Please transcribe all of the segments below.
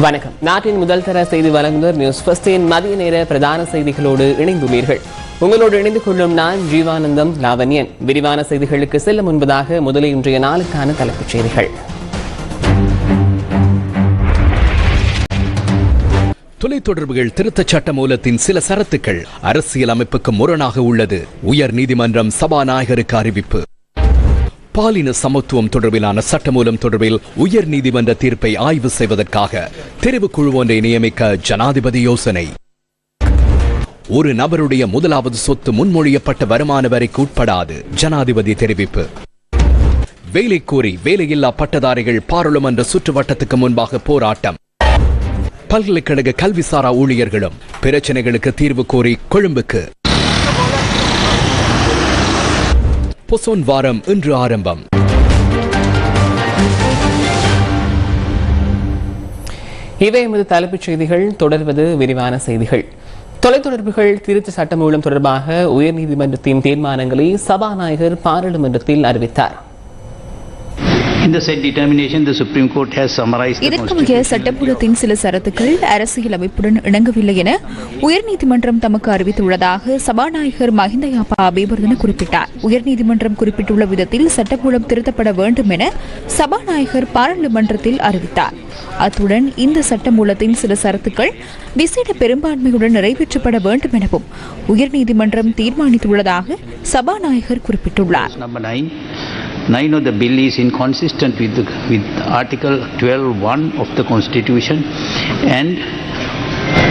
வணக்கம். நாட்டின் முதல் தர செய்தி வழங்குநர் நியூஸ் பஸ்டின் மதிய நேர பிரதான செய்திகளோடு இணைந்துள்ளீர்கள். உங்களோடு இணைந்து கொள்ளும் நான் ஜீவானந்தம் லாவண்யன். விரிவான செய்திகளுக்கு செல்ல முன்பதாக முதலில் இன்றைய நாளுக்கான தலைப்புச் செய்திகள். தொலைத்தொடர்புகள் திருத்தச் சட்ட மூலத்தின் சில சரத்துக்கள் அரசியல் அமைப்புக்கு முரணாக உள்ளது. உயர் நீதிமன்றம் சபாநாயகருக்கு அறிவிப்பு. பாலின சமத்துவம் தொடர்பிலான சட்டமூலம் தொடர்பில் உயர் நீதிமன்ற தீர்ப்பை ஆய்வு செய்வதற்காக தெரிவுக்குழு ஒன்றை நியமிக்க ஜனாதிபதி யோசனை. ஒரு நபருடைய முதலாவது சொத்து முன்மொழியப்பட்ட வருமான வரிக்கு உட்படாது ஜனாதிபதி தெரிவிப்பு. வேலை கோரி வேலையில்லா பட்டதாரிகள் பாராளுமன்ற சுற்றுவட்டத்துக்கு முன்பாக போராட்டம். பல்கலைக்கழக கல்விசாரா ஊழியர்களும் பிரச்சனைகளுக்கு தீர்வு கோரி கொழும்புக்கு. பொசோன் வாரம் இன்று ஆரம்பம். இவை எமது தலைப்புச் செய்திகள் தொடர்வது விரிவான செய்திகள். தொலைத்தொடர்புகள் திருத்த சட்டமூலம் தொடர்பாக உயர்நீதிமன்றத்தின் தீர்மானங்களை சபாநாயகர் பாராளுமன்றத்தில் அறிவித்தார். இதற்குரிய. சட்டமூலத்தின் சில சரத்துக்கள் அரசியல் அமைப்புடன் இணங்கவில்லை என உயர்நீதிமன்றம் தமக்கு அறிவித்துள்ளதாக சபாநாயகர் மஹிந்த யாப்பா அபிவர்தன குறிப்பிட்டார். உயர்நீதிமன்றம் குறிப்பிட்டுள்ள விதத்தில் சட்டமூலம் திருத்தப்பட வேண்டும் என சபாநாயகர் பாராளுமன்றத்தில் அறிவித்தார். அத்துடன் இந்த சட்டமூலத்தின் சில சரத்துக்கள் விசேட பெரும்பான்மையுடன் நிறைவேற்றப்பட வேண்டும் எனவும் உயர்நீதிமன்றம் தீர்மானித்துள்ளதாக சபாநாயகர் குறிப்பிட்டுள்ளார். Nine, nine of the bill is inconsistent with, the, with Article 12.1 of the Constitution and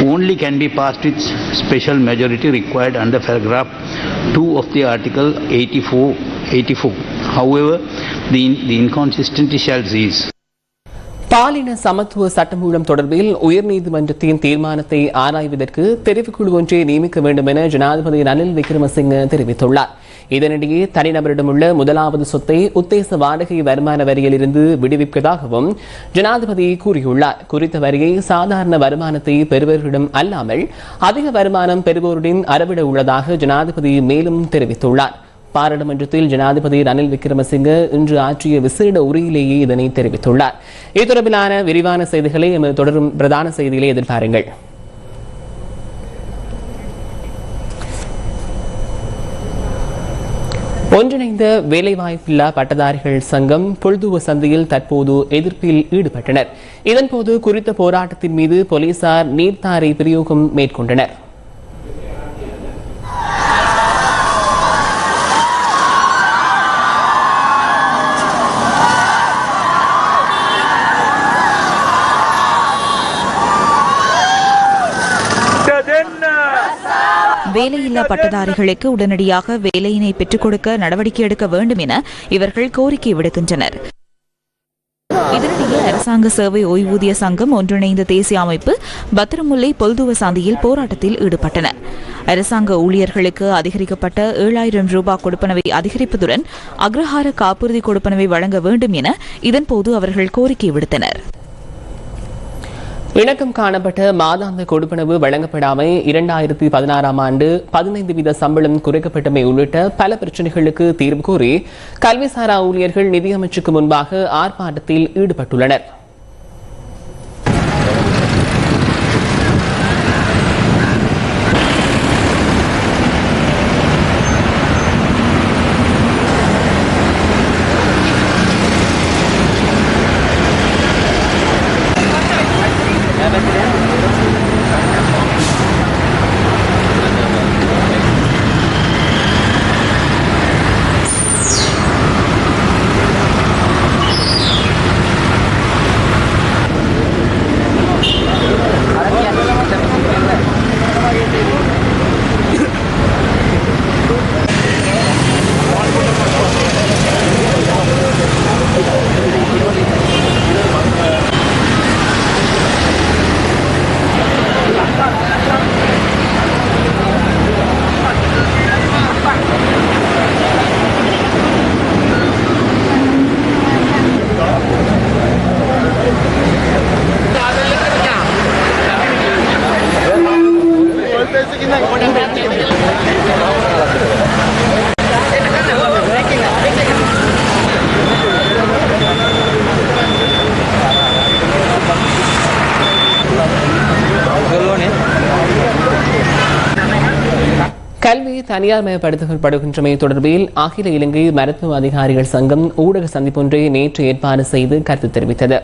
only can be passed with special majority required under paragraph 2 of the Article 84. 84. However, the, the inconsistency shall cease. பாலின சமத்துவ சட்டமூலம் தொடர்பில் உயர்நீதிமன்றத்தின் தீர்மானத்தை ஆராய்வதற்கு தெரிவுக்குழு ஒன்றை நியமிக்க வேண்டும் என ஜனாதிபதி ரணில் விக்ரமசிங்க தெரிவித்துள்ளார். இதனிடையே தனிநபரிடமுள்ள முதலாவது சொத்தை உத்தேச வாடகை வருமான வரியில் இருந்து விடுவிப்பதாகவும் ஜனாதிபதி கூறியுள்ளார். குறித்த வரியை சாதாரண வருமானத்தை பெறுபவர்களிடம் அல்லாமல் அதிக வருமானம் பெறுவோருடன் அறவிட உள்ளதாக ஜனாதிபதி மேலும் தெரிவித்துள்ளார். பாராளுமன்றத்தில் ஜனாதிபதி ரணில் விக்ரமசிங்க இன்று ஆற்றிய விசேட உரையிலேயே இதனை தெரிவித்துள்ளார். இது தொடர்பிலான விரிவான செய்திகளை எமது தொடரும் பிரதான செய்திகளை எதிர்பாருங்கள். ஒன்றிணைந்த வேலைவாய்ப்பில்லா பட்டதாரிகள் சங்கம் பொழுதுவ சந்தையில் தற்போது எதிர்ப்பில் ஈடுபட்டனர். இதன்போது குறித்த போராட்டத்தின் மீது போலீசார் நீர்த்தாரை பிரயோகம் மேற்கொண்டனர். வேலையில்லா பட்டதாரிகளுக்கு உடனடியாக வேலையினை பெற்றுக் கொடுக்க நடவடிக்கை எடுக்க வேண்டும் என இவர்கள் கோரிக்கை விடுக்கின்றனர். இதனிடையே அரசாங்க சேவை ஓய்வூதிய சங்கம் ஒன்றிணைந்த தேசிய அமைப்பு பத்திரமுல்லை பொல்துவ சாந்தியில் போராட்டத்தில் ஈடுபட்டனர் அரசாங்க ஊழியர்களுக்கு அதிகரிக்கப்பட்ட ஏழாயிரம் ரூபாய் கொடுப்பனவை அதிகரிப்பதுடன் அக்ரஹார காப்புறுதி கொடுப்பனவை வழங்க வேண்டும் என இதன்போது அவர்கள் கோரிக்கை விடுத்தனர். இணக்கம் காணப்பட்ட மாதாந்த கொடுப்பனவு வழங்கப்படாமை இரண்டாயிரத்தி பதினாறாம் ஆண்டு பதினைந்து வீத சம்பளம் குறைக்கப்பட்டமை உள்ளிட்ட பல பிரச்சனைகளுக்கு தீர்வு கோரி கல்விசாரா ஊழியர்கள் நிதியமைச்சுக்கு முன்பாக ஆர்ப்பாட்டத்தில் தனியார் மயப்படுத்தப்படுகின்றமை தொடர்பில் அகில இலங்கை மருத்துவ அதிகாரிகள் சங்கம் ஊடக சந்திப்பொன்றை நேற்று ஏற்பாடு செய்து கருத்து தெரிவித்தது.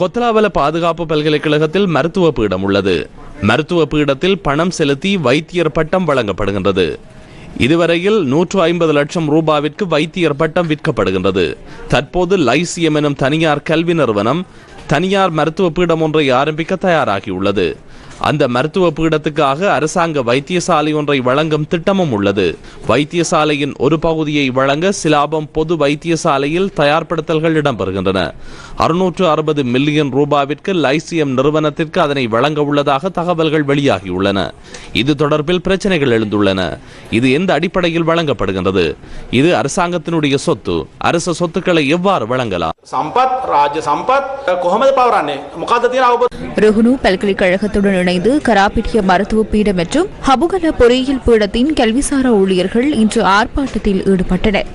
கொத்தலாவல பாதுகாப்பு பல்கலைக்கழகத்தில் மருத்துவ பீடம் உள்ளது. மருத்துவ பீடத்தில் பணம் செலுத்தி வைத்தியர் பட்டம் வழங்கப்படுகின்றது. இதுவரையில் நூற்று ஐம்பது லட்சம் ரூபாவிற்கு வைத்தியர் பட்டம் விற்கப்படுகின்றது. தற்போது லைசியம் எனும் தனியார் கல்வி நிறுவனம் தனியார் மருத்துவ பீடம் ஒன்றை ஆரம்பிக்க தயாராகியுள்ளது. அந்த மருத்துவ பீடத்துக்காக அரசாங்க வைத்தியசாலை ஒன்றை வழங்கும் திட்டமும் உள்ளது. வைத்தியசாலையின் ஒரு பகுதியை வழங்க சிலாபம் பொது வைத்தியசாலையில் தயார்படுத்தல்கள் இடம்பெறுகின்றன. அறுநூற்று அறுபது மில்லியன் ரூபாவிற்கு லைசியம் நிறுவனத்திற்கு அதனை வழங்க உள்ளதாக தகவல்கள் வெளியாகியுள்ளன. இது தொடர்பில் பிரச்சனைகள் எழுந்துள்ளன. இது எந்த அடிப்படையில் வழங்கப்படுகின்றது? இது அரசாங்கத்தினுடைய சொத்து. அரச சொத்துக்களை எவ்வாறு வழங்கலாம்? சம்பத் ராஜ சம்பத் பல்கலைக்கழகத்துடன் இணைந்து கராபிட்டிய மருத்துவ பீடம் மற்றும் ஹபுகல பொறியியல் பீடத்தின் கல்விசாரா ஊழியர்கள் இன்று ஆர்ப்பாட்டத்தில் ஈடுபட்டனர்.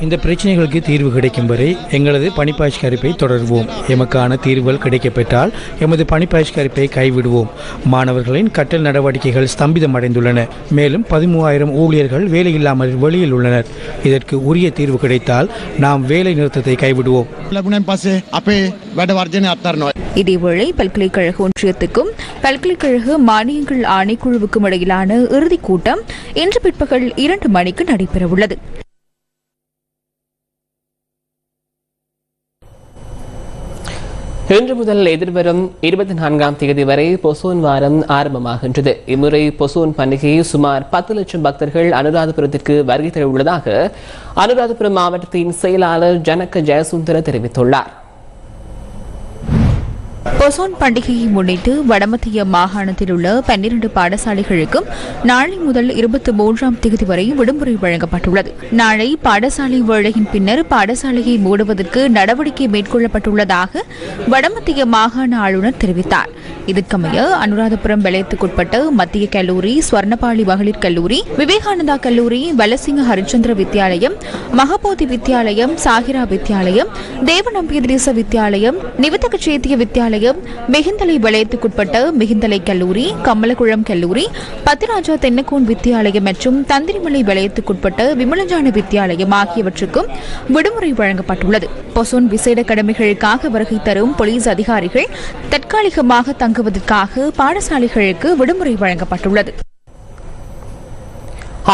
இந்த பிரச்சனைகளுக்கு தீர்வு கிடைக்கும் வரை எங்களது பணிப்பாய்ச்சி தொடர்வோம். எமக்கான தீர்வுகள் கிடைக்கப்பெற்றால் எமது பணிப்பாய்ச்சி கருப்பை கைவிடுவோம். மாணவர்களின் கட்டல் நடவடிக்கைகள் ஸ்தம்பிதம் அடைந்துள்ளன. மேலும் பதிமூவாயிரம் ஊழியர்கள் வேலையில்லாமல் வெளியில் உள்ளனர். இதற்கு உரிய தீர்வு கிடைத்தால் நாம் வேலை நிறுத்தத்தை கைவிடுவோம். இதேவேளை பல்கலைக்கழக ஒன்றியத்துக்கும் பல்கலைக்கழக மானியங்கள் ஆணைக்குழுவுக்கும் இடையிலான இறுதிக் கூட்டம் இன்று பிற்பகல் இரண்டு மணிக்கு நடைபெறவுள்ளது. இன்று முதல் எதிர்வரும் இருபத்தி நான்காம் தேதி வரை பொசோன் வாரம் ஆரம்பமாகின்றது. இம்முறை பொசோன் பண்டிகை சுமார் பத்து லட்சம் பக்தர்கள் அனுராதபுரத்திற்கு வருகை தர உள்ளதாக அனுராதபுரம் மாவட்டத்தின் செயலாளர் ஜனக்க ஜெயசுந்தர தெரிவித்துள்ளார். பொசோன் பண்டிகையை முன்னிட்டு வடமத்திய மாகாணத்தில் உள்ள பன்னிரண்டு பாடசாலைகளுக்கும் நாளை முதல் இருபத்தி மூன்றாம் தேதி வரை விடுமுறை வழங்கப்பட்டுள்ளது. நாளை பாடசாலை வேளையின் பின்னர் பாடசாலையை மூடுவதற்கு நடவடிக்கை மேற்கொள்ளப்பட்டுள்ளதாக வடமத்திய மாகாண ஆளுநர் தெரிவித்தார். இதற்கமைய அனுராதபுரம் வலயத்துக்குட்பட்ட மத்திய கல்லூரி ஸ்வர்ணபாளி மகளிர் கல்லூரி விவேகானந்தா கல்லூரி வலசிங்க ஹரிச்சந்திர வித்யாலயம் மகபோதி வித்யாலயம் சாகிரா வித்யாலயம் தேவநம்பியதிரேச வித்யாலயம் நிவத்தக சேத்திய வித்யாலயம் மிகுந்தலை வலயத்துக்குட்பட்ட மிகுந்தலை கல்லூரி கமலகுளம் கல்லூரி பத்திராஜா தென்னக்கோன் வித்யாலயம் மற்றும் தந்திரிமலை வலயத்துக்குட்பட்ட விமலஞ்சான வித்யாலயம் ஆகியவற்றுக்கும் விடுமுறை வழங்கப்பட்டுள்ளது. பொசோன் விசேட கடமைகளுக்காக வருகை தரும் போலீஸ் அதிகாரிகள் தற்காலிகமாக தங்குவதற்காக பாடசாலைகளுக்கு விடுமுறை வழங்கப்பட்டுள்ளது.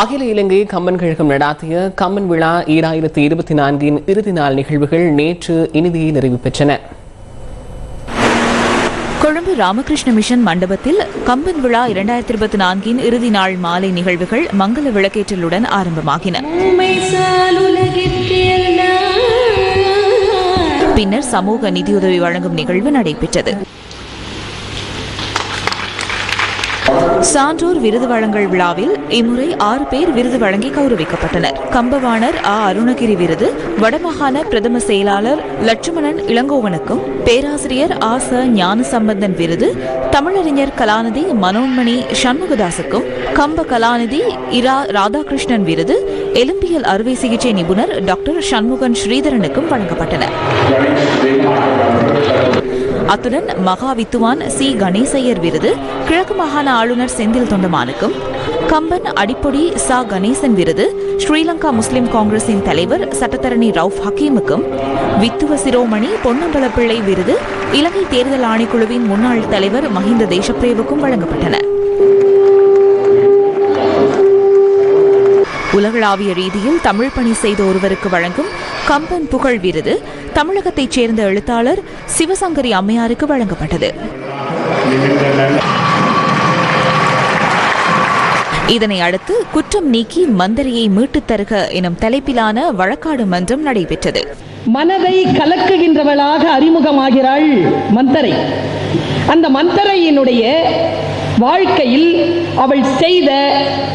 அகில இலங்கை கம்மன் கழகம் நடாத்திய கம்மன் விழா ஈராயிரத்தி இருபத்தி நான்கின் இறுதி நாள் நிகழ்வுகள் நேற்று இனிதியை நிறைவு பெற்றன. கொழும்பு ராமகிருஷ்ண மிஷன் மண்டபத்தில் கம்பன் விழா இரண்டாயிரத்தி இருபத்தி நான்கின் இறுதி நாள் மாலை நிகழ்வுகள் மங்கள விளக்கேற்றலுடன் ஆரம்பமாகின. பின்னர் சமூக நிதியுதவி வழங்கும் நிகழ்வு நடைபெற்றது. சான்றோர் விருது வழங்கல் விழாவில் இம்முறை ஆறு பேர் விருது வழங்கி கௌரவிக்கப்பட்டனர். கம்பவாணர் ஆ. அருணகிரி விருது வடமாகாண பிரதம செயலாளர் லட்சுமணன் இளங்கோவனுக்கும் பேராசிரியர் ஆ. ச. ஞானசம்பந்தன் விருது தமிழறிஞர் கலாநிதி மனோன்மணி சண்முகதாசுக்கும் கம்ப கலாநிதி இரா. ராதாகிருஷ்ணன் விருது எலும்பியல் அறுவை சிகிச்சை நிபுணர் டாக்டர் சண்முகன் ஸ்ரீதரனுக்கும் வழங்கப்பட்டன. அத்துடன் மகா வித்துவான் சி. கணேசையர் விருது கிழக்கு மாகாண ஆளுநர் செந்தில் தொண்டமானுக்கும் கம்பன் அடிப்பொடி சா. கணேசன் விருது ஸ்ரீலங்கா முஸ்லிம் காங்கிரசின் தலைவர் சட்டத்தரணி ரவுஃப் ஹக்கீமுக்கும் வித்துவ சிரோமணி பொன்னம்பலப்பிள்ளை விருது இலங்கை தேர்தல் ஆணைக்குழுவின் முன்னாள் தலைவர் மஹிந்த தேசப்பிரேவுக்கும் வழங்கப்பட்டன. உலகளாவிய ரீதியில் தமிழ் பணி செய்த ஒருவருக்கு வழங்கும் கம்பன் புகழ் விருது தமிழகத்தைச் சேர்ந்த எழுத்தாளர் சிவசங்கரி அம்மையாருக்கு வழங்கப்பட்டது. இதனை அடுத்து குற்றம் நீக்கி மந்தரையை மீட்டுத் தருக எனும் தலைப்பிலான வழக்காடு மன்றம் நடைபெற்றது. மனதை கலக்குகின்றவளாக அறிமுகமாகிறாள் மந்தரை. அந்த மந்தரையினுடைய வாழ்க்கையில் அவள் செய்த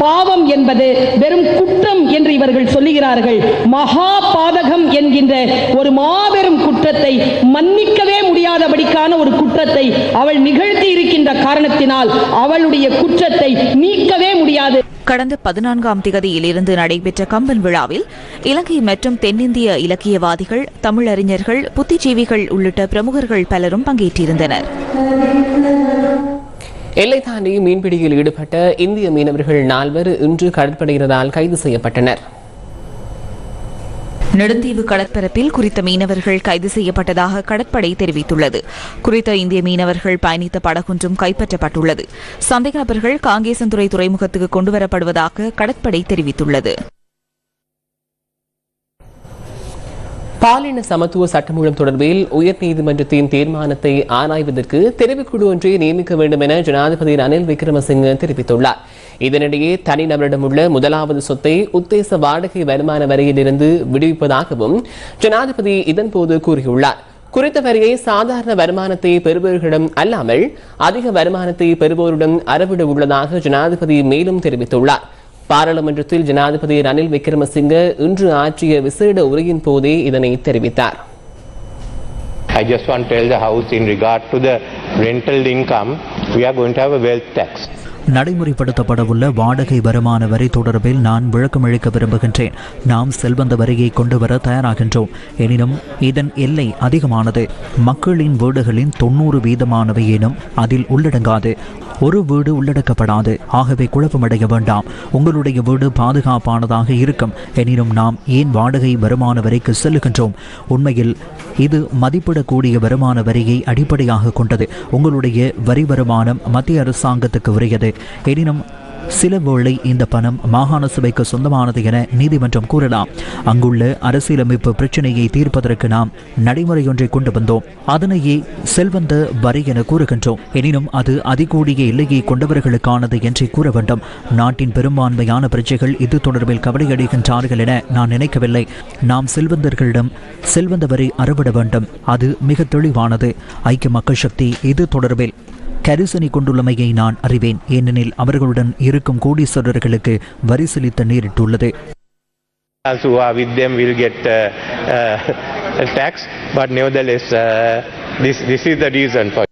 பாவம் என்பது வெறும் குற்றம் என்று இவர்கள் சொல்லுகிறார்கள். மகா பாதகம் என்கின்ற ஒரு மாபெரும் குற்றத்தை மன்னிக்கவே முடியாதபடிக்கான ஒரு குற்றத்தை அவள் நிகழ்த்தி இருக்கின்ற காரணத்தினால் அவளுடைய குற்றத்தை நீக்கவே முடியாது. கடந்த பதினான்காம் திகதியிலிருந்து நடைபெற்ற கம்பன் விழாவில் இலங்கை மற்றும் தென்னிந்திய இலக்கியவாதிகள் தமிழறிஞர்கள் புத்திஜீவிகள் உள்ளிட்ட பிரமுகர்கள் பலரும் பங்கேற்றிருந்தனர். எல்லை தாண்டி மீன்பிடியில் ஈடுபட்ட இந்திய மீனவர்கள் நால்வர் இன்று கடற்படையினரால் கைது செய்யப்பட்டனர். நெடுந்தீவு கடற்பரப்பில் குறித்த மீனவர்கள் கைது செய்யப்பட்டதாக கடற்படை தெரிவித்துள்ளது. குறித்த இந்திய மீனவர்கள் பயணித்த படகொன்றும் கைப்பற்றப்பட்டுள்ளது. சந்தேக நபர்கள் காங்கேசன்துறை துறைமுகத்துக்கு கொண்டுவரப்படுவதாக கடற்படை தெரிவித்துள்ளது. பாலின சமத்துவ சட்டமூலம் தொடர்பில் உயர்நீதிமன்றத்தின் தீர்மானத்தை ஆராய்வதற்கு தெரிவுக்குழு ஒன்றை நியமிக்க வேண்டும் என ஜனாதிபதி ரணில் விக்ரமசிங்க தெரிவித்துள்ளார். இதனிடையே தனிநபரிடம் உள்ள முதலாவது சொத்தை உத்தேச வாடகை வருமான வரியிலிருந்து விடுவிப்பதாகவும் ஜனாதிபதி இதன்போது கூறியுள்ளார். குறித்த வரியை சாதாரண வருமானத்தை பெறுபவர்களிடம் அல்லாமல் அதிக வருமானத்தை பெறுவோருடன் அறவிட உள்ளதாக ஜனாதிபதி மேலும் தெரிவித்துள்ளார். பாராளுமன்றத்தில் ஜனாதிபதி ரணில் விக்ரமசிங்க இன்று ஆற்றிய விசேட உரையின் போதே இதனை தெரிவித்தார். I just want to tell the House in regard to the rental income, we are going to have a wealth tax. நடைமுறைப்படுத்தப்படவுள்ள வாடகை வருமான வரி தொடர்பில் நான் விளக்கமளிக்க விரும்புகின்றேன். நாம் செல்வந்த வரியை கொண்டு வர தயாராகின்றோம். எனினும் இதன் எல்லை அதிகமானது. மக்களின் வீடுகளின் தொண்ணூறு வீதமானவையேனும் அதில் உள்ளடங்காது. ஒரு வீடு உள்ளடக்கப்படாது. ஆகவே குழப்பமடைய வேண்டாம். உங்களுடைய வீடு பாதுகாப்பானதாக இருக்கும். எனினும் நாம் ஏன் வாடகை வருமான வரைக்கு செல்லுகின்றோம்? உண்மையில் இது மதிப்பிடக்கூடிய வருமான வரியை அடிப்படையாக கொண்டது. உங்களுடைய வரி வருமானம் மத்திய அரசாங்கத்துக்கு உரியது. எனினும் சில வேளை இந்த பணம் மாகாண சபைக்கு சொந்தமானது என நீதிமன்றம் கூறலாம். அங்குள்ள அரசியலமைப்பு பிரச்சனையை தீர்ப்பதற்கு நாம் நடைமுறையொன்றை கொண்டு வந்தோம். அதனையே செல்வந்த வரி என கூறுகின்றோம். எனினும் அது அதிகூடிய எல்லையை கொண்டவர்களுக்கானது என்றே கூற வேண்டும். நாட்டின் பெரும்பான்மையான பிரஜைகள் இது தொடர்பில் கவலையடைகின்றார்கள் என நான் நினைக்கவில்லை. நாம் செல்வந்தர்களிடம் செல்வந்த வரி அறவிட வேண்டும். அது மிக தெளிவானது. ஐக்கிய மக்கள் சக்தி இது தொடர்பில் கரிசனை கொண்டுள்ளமையை நான் அறிவேன் ஏனெனில் அவர்களுடன் இருக்கும் கோடீஸ்வரர்களுக்கு வரி செலுத்த நேரிட்டுள்ளது Also who are with them will get uh, uh, tax, but nevertheless, uh, this, this is the reason for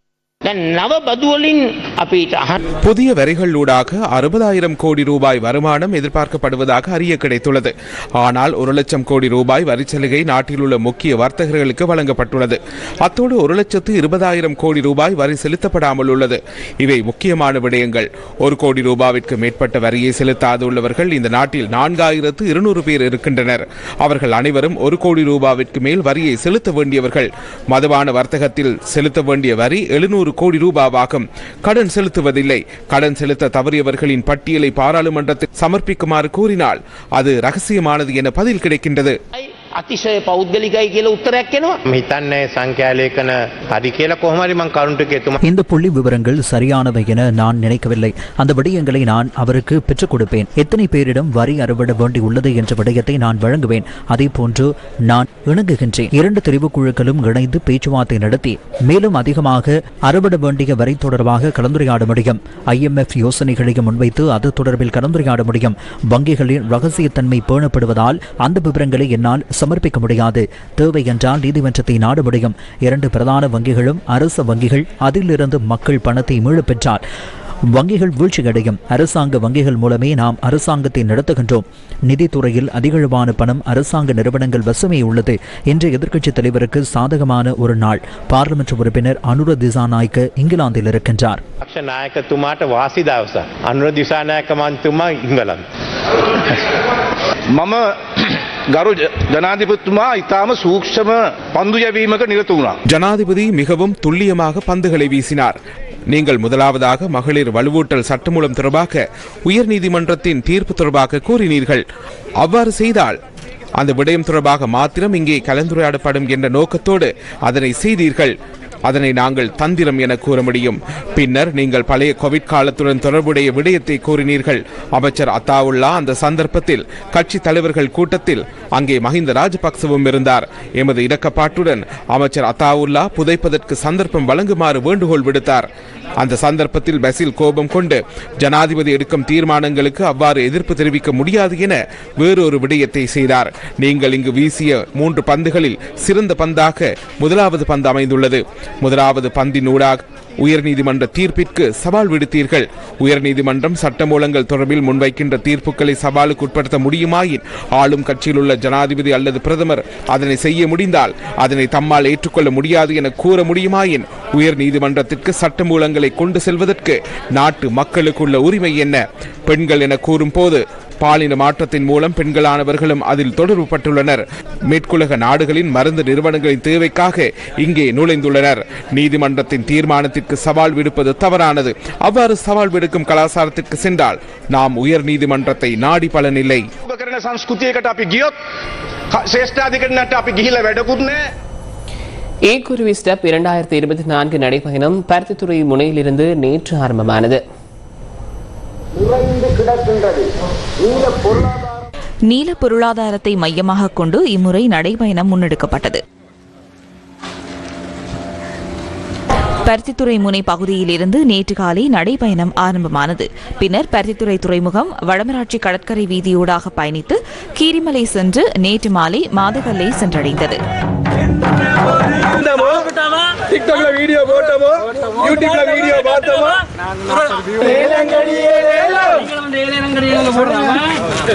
புதிய வரிகளூடாக அறுபதாயிரம் கோடி ரூபாய் வருமானம் எதிர்பார்க்கப்படுவதாக அறிய கிடைத்துள்ளது. ஆனால் ஒரு லட்சம் கோடி ரூபாய் வரிச்சலுகை நாட்டில் உள்ள முக்கிய வர்த்தகர்களுக்கு வழங்கப்பட்டுள்ளது. அத்தோடு ஒரு லட்சத்து இருபதாயிரம் கோடி ரூபாய் வரி செலுத்தப்படாமல் உள்ளது. இவை முக்கியமான விடயங்கள். ஒரு கோடி ரூபாவிற்கு மேற்பட்ட வரியை செலுத்தாதுள்ளவர்கள் இந்த நாட்டில் நான்காயிரத்து இருநூறு பேர் இருக்கின்றனர். அவர்கள் அனைவரும் ஒரு கோடி ரூபாவிற்கு மேல் வரியை செலுத்த வேண்டியவர்கள். மதுவான வர்த்தகத்தில் செலுத்த வேண்டிய வரி எழுநூறு கோடி ரூபாவாகும் கடன் செலுத்துவதில்லை. கடன் செலுத்த தவறியவர்களின் பட்டியலை பாராளுமன்றத்தில் சமர்ப்பிக்குமாறு கூறினால் அது ரகசியமானது என பதில் கிடைக்கின்றது. අතිශය පෞද්ගලිකයි කියල උත්තරයක් එනවා. හිතන්නේ සංඛ්‍යාලේඛන හරි කියලා කොහොමරි මං කරුණට එතුමා இந்த புள்ளி விவரங்கள் சரியானவை என நான் நினைக்கவில்லை அந்த விடயங்களை நான் அவருக்கு பெற்றுக் கொடுப்பேன் எத்தனை பேரிடம் வரி அறவிட வேண்டி உள்ளது என்ற விடயத்தை நான் வழங்குவேன் அதே போன்று நான் இணங்குகின்றேன் இரண்டு தெரிவுக்குழுக்களும் இணைந்து பேச்சுவார்த்தை நடத்தி மேலும் அதிகமாக அறவிட வேண்டிய வரி தொடர்பாக கலந்துரையாட முடியும் ஐஎம்எஃப் யோசனைகளையும் முன்வைத்து அது தொடர்பில் கலந்துரையாட முடியும் வங்கிகளின் ரகசியத்தன்மை பேணப்படுவதால் அந்த விவரங்களை என்னால் சமர்ப்பிக்க முடியாது தேவை என்றால் நீதிமன்றத்தை நாட முடியும் இரண்டு பிரதான வங்கிகளும் அரச வங்கிகள் அதிலிருந்து மக்கள் பணத்தை மீள வங்கிகள் வீழ்ச்சியடையும். அரசாங்க வங்கிகள் மூலமே நாம் அரசாங்கத்தை நடத்துகின்றோம். நிதித்துறையில் அதிகளவான பணம் அரசாங்க நிறுவனங்கள் வசமே உள்ளது. என்று எதிர்க்கட்சித் தலைவருக்கு சாதகமான ஒரு நாள். பார்லிமெண்ட் உறுப்பினர் அனுர திசாநாய்க்கு இங்கிலாந்தில் இருக்கின்றார். மம ගරු ජනාධිපතිතුමා ඉතාම සූක්ෂම පන්දු යැවීමක නිරත වුණා. ஜனாதிபதி மிகவும் துல்லியமாக பந்துகளை வீசினார் நீங்கள் முதலாவதாக மகளிர் வலுவூட்டல் சட்டமூலம் தொடர்பாக உயர்நீதிமன்றத்தின் தீர்ப்பு தொடர்பாக கூறினீர்கள் அவ்வாறு செய்தால் அந்த விடயம் தொடர்பாக மாத்திரம் இங்கே கலந்துரையாடப்படும் என்ற நோக்கத்தோடு அதனை செய்தீர்கள் அதனை நாங்கள் தந்திரம் என கூற முடியும். பின்னர் நீங்கள் பழைய கோவிட் காலத்துடன் தொடர்புடைய விடயத்தை கூறினீர்கள். அமைச்சர் அத்தாவுல்லா அந்த சந்தர்ப்பத்தில் கட்சி தலைவர்கள் கூட்டத்தில் அங்கே மஹிந்த ராஜபக்சவும் இருந்தார். எமது இடக்கப்பாட்டுடன் அமைச்சர் அத்தாவுல்லா புதைப்பதற்கு சந்தர்ப்பம் வழங்குமாறு வேண்டுகோள் விடுத்தார். அந்த சந்தர்ப்பத்தில் பசில் கோபம் கொண்டு ஜனாதிபதி எடுக்கும் தீர்மானங்களுக்கு அவ்வாறு எதிர்ப்பு தெரிவிக்க முடியாது என வேறொரு விடயத்தை செய்தார். நீங்கள் இங்கு வீசிய மூன்று பந்துகளில் சிறந்த பந்தாக முதலாவது பந்து அமைந்துள்ளது. முதலாவது பந்தின் ஊடாக உயர்நீதிமன்ற தீர்ப்பிற்கு சவால் விடுத்தீர்கள். உயர்நீதிமன்றம் சட்டமூலங்கள் தொடர்பில் முன்வைக்கின்ற தீர்ப்புகளை சவாலுக்கு உட்படுத்த முடியுமாயின் ஆளும் கட்சியில் உள்ள ஜனாதிபதி அல்லது பிரதமர் அதனை செய்ய முடிந்தால் அதனை தம்மால் ஏற்றுக்கொள்ள முடியாது என கூற முடியுமாயின் உயர் நீதிமன்றத்திற்கு சட்டமூலங்களை கொண்டு செல்வதற்கு நாட்டு மக்களுக்குள்ள உரிமை என்ன? பெண்கள் என கூறும் போது பாலின மாற்றத்தின் மூலம் பெண்களானவர்களும் அதில் தொடர்பு பட்டுள்ளனர் மேற்குலக நாடுகளின் மருந்து நிறுவனங்களின் தேவைக்காக இங்கே நுழைந்துள்ளனர். நீதிமன்றத்தின் தீர்மானத்திற்கு சவால் விடுப்பது தவறானது. அவ்வாறு சவால் விடுக்கும் கலாச்சாரத்திற்கு சென்றால் நாம் உயர் நீதிமன்றத்தை நாடி பலனில்லை. ஏ குருவி ஸ்டெப் இரண்டாயிரத்தி இருபத்தி நான்கு நடைபயணம் பருத்தித்துறை முனையிலிருந்து நேற்று ஆரம்பமானது. நீல பொருளாதாரத்தை மையமாக கொண்டு இம்முறை நடைபயணம் முன்னெடுக்கப்பட்டது. பருத்தித்துறை முனை பகுதியிலிருந்து நேற்று காலை நடைபயணம் ஆரம்பமானது. பின்னர் பருத்தித்துறை துறைமுகம் வடமராட்சி கடற்கரை வீதியூடாக பயணித்து கீரிமலை சென்று நேற்று மாலை மாதகல்லை சென்றடைந்தது. டிக்டாக்ல வீடியோ போட்டோமோ யூடியூப்ல வீடியோ பார்த்தோமோ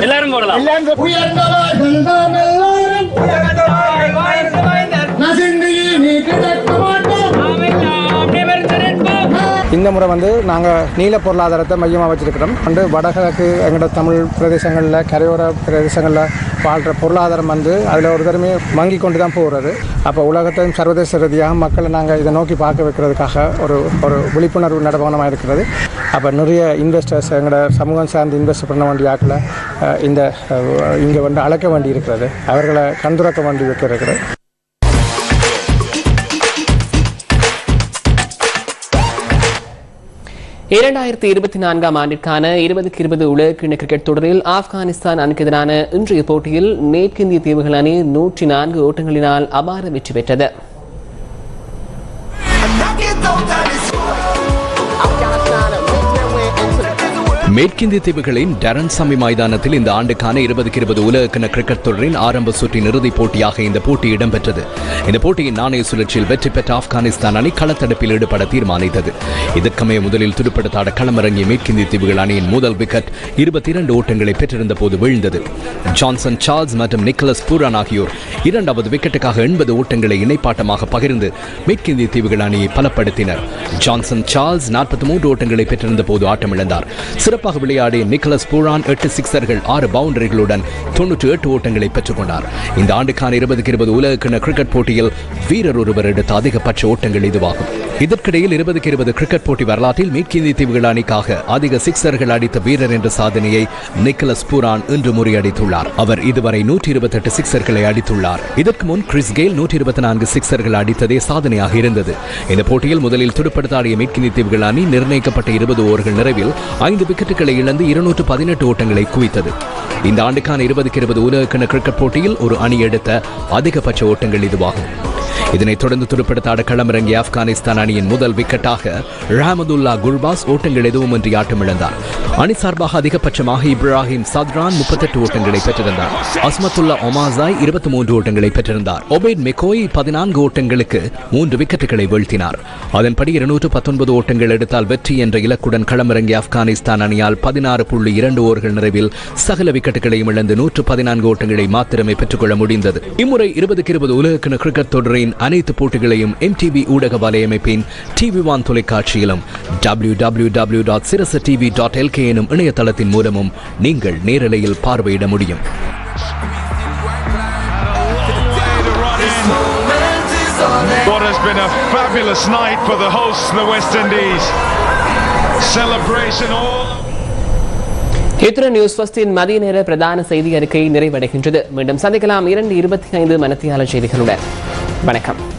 எல்லாரும் போடலாம். இந்த முறை வந்து நாங்கள் நீல பொருளாதாரத்தை மையமாக வச்சிருக்கிறோம். வந்து வடகிழக்கு எங்களோட தமிழ் பிரதேசங்களில் கரையோர பிரதேசங்களில் வாழ்கிற பொருளாதாரம் வந்து அதில் ஒரு தரமே மங்கி கொண்டு தான் போகிறது அப்போ உலகத்தையும் சர்வதேச ரீதியாக மக்களை நாங்கள் இதை நோக்கி பார்க்க வைக்கிறதுக்காக ஒரு ஒரு விழிப்புணர்வு நடவனமாக இருக்கிறது. அப்போ நிறைய இன்வெஸ்டர்ஸ் எங்களோட சமூகம் சார்ந்து இன்வெஸ்ட் பண்ண வேண்டிய ஆட்களை இந்த இங்கே வந்து அழைக்க வேண்டி இருக்கிறது அவர்களை கண்துறக்க வேண்டி வைக்கிறது இரண்டாயிரத்தி இருபத்தி நான்காம் ஆண்டிற்கான இருபதுக்கு இருபது உலகக்கிண கிரிக்கெட் தொடரில் ஆப்கானிஸ்தான் அணிக்கு எதிரான இன்றைய போட்டியில் மேற்கிந்திய தீவுகள் அணி நூற்றி நான்கு ஓட்டங்களினால் அபார வெற்றி பெற்றது. மேற்கிந்திய தீவுகளின் டரன்சாமி மைதானத்தில் இந்த ஆண்டுக்கான இருபதுக்கு இருபது உலகக்கிண கிரிக்கெட் தொடரின் ஆரம்ப சுற்றின் இறுதிப் போட்டியாக இந்த போட்டி இடம்பெற்றது. இந்த போட்டியின் நாணய சுழற்சியில் வெற்றி பெற்ற ஆப்கானிஸ்தான் அணி களத்தடுப்பில் ஈடுபட தீர்மானித்தது. இதற்கமைய முதலில் துடுப்படுத்தாட களமிறங்கிய மேற்கிந்திய தீவுகள் அணியின் முதல் விக்கெட் இருபத்தி இரண்டு ஓட்டங்களை பெற்றிருந்த போது வீழ்ந்தது. ஜான்சன் சார்ல்ஸ் மற்றும் நிக்கலஸ் பூரான் ஆகியோர் இரண்டாவது விக்கெட்டுக்காக எண்பது ஓட்டங்களை இணைப்பாட்டமாக பகிர்ந்து மேற்கிந்திய தீவுகள் அணியை பலப்படுத்தினர். ஜான்சன் சார்ல்ஸ் நாற்பத்தி மூன்று ஓட்டங்களை பெற்றிருந்த போது ஆட்டமிழந்தார். சிறப்பாக விளையாடிய நிக்கலஸ் பூரான் எட்டு சிக்சர்கள் ஆறு பவுண்டரிகளுடன் தொன்னூற்றி எட்டு ஓட்டங்களை பெற்றுக்கொண்டார். இந்த ஆண்டுக்கான இருபதுக்கு இருபது உலகக்கிண கிரிக்கெட் போட்டியில் வீரர் ஒருவர் எடுத்த அதிகபட்ச ஓட்டங்கள் இதுவாகும். இதற்கிடையில் இருபதுக்கு இருபது கிரிக்கெட் போட்டி வரலாற்றில் மேற்கிந்திய தீவுகள் அணிக்காக அதிக சிக்சர்கள் அடித்த வீரர் என்ற சாதனையை நிக்கலஸ் பூரான் இன்று முறியடித்துள்ளார். அவர் இதுவரை நூற்றி இருபத்தெட்டு சிக்சர்களை அடித்துள்ளார். இதற்கு முன் கிறிஸ் கெயில் நூற்றி இருபத்தி நான்கு சிக்சர்கள் அடித்ததே சாதனையாக இருந்தது. இந்த போட்டியில் முதலில் துடுப்படுத்தாடிய மேற்கிந்திய தீவுகள் அணி நிர்ணயிக்கப்பட்ட இருபது ஓவர்கள் நிறைவில் ஐந்து விக்கெட்டுகளை இழந்து இருநூற்று பதினெட்டு ஓட்டங்களை குவித்தது. இந்த ஆண்டுக்கான இருபதுக்கு இருபது உலகக்கிண கிரிக்கெட் போட்டியில் ஒரு அணி எடுத்த அதிகபட்ச ஓட்டங்கள் இதுவாகும். இதனைத் தொடர்ந்து துடுப்படுத்தாட களமிறங்கிய ஆப்கானிஸ்தான் அணியின் முதல் விக்கெட்டாக ரஹமதுல்லா குல்பாஸ் ஓட்டங்கள் எதுவுமின்றி ஆட்டமிழந்தார். அணி சார்பாக அதிகபட்சமாக இப்ராஹிம் சத்ரான் முப்பத்தெட்டு ஓட்டங்களை பெற்றிருந்தார். அஸ்மத்துல்லா ஒமாசாய் இருபத்தி மூன்று ஓட்டங்களை பெற்றிருந்தார். ஒபேட் மெக்கோய் பதினான்கு ஓட்டங்களுக்கு மூன்று விக்கெட்டுகளை வீழ்த்தினார். அதன்படி இருநூற்று பத்தொன்பது ஓட்டங்கள் எடுத்தால் வெற்றி என்ற இலக்குடன் களமிறங்கிய ஆப்கானிஸ்தான் அணியால் பதினாறு புள்ளி இரண்டு ஓவர்கள் நிறைவில் சகல விக்கெட்டுகளையும் இழந்து நூற்று பதினான்கு ஓட்டங்களை மாத்திரமே பெற்றுக்கொள்ள முடிந்தது. இம்முறை இருபதுக்கு இருபது உலகக்கிண கிரிக்கெட் தொடரை தொடரின் அனைத்து போட்டிகளையும் எம்டிவி ஊடக வலையமைப்பின் TV one தொலைக்காட்சியிலும் W W W dot Sirasa TV dot LK எனும் இணையதளத்தின் மூலமும் நீங்கள் நேரலையில் பார்வையிட முடியும் What has been a fabulous night for the hosts, the West Indies. Celebration all. இத்துடன் நியூஸ் ஃபஸ்டின் மதிய நேர பிரதான செய்தி அறிக்கை நிறைவடைகின்றது மீண்டும் சந்திக்கலாம் இரண்டு இருபத்தி ஐந்து மனத்தியாளர் செய்திகளுடன் வணக்கம்.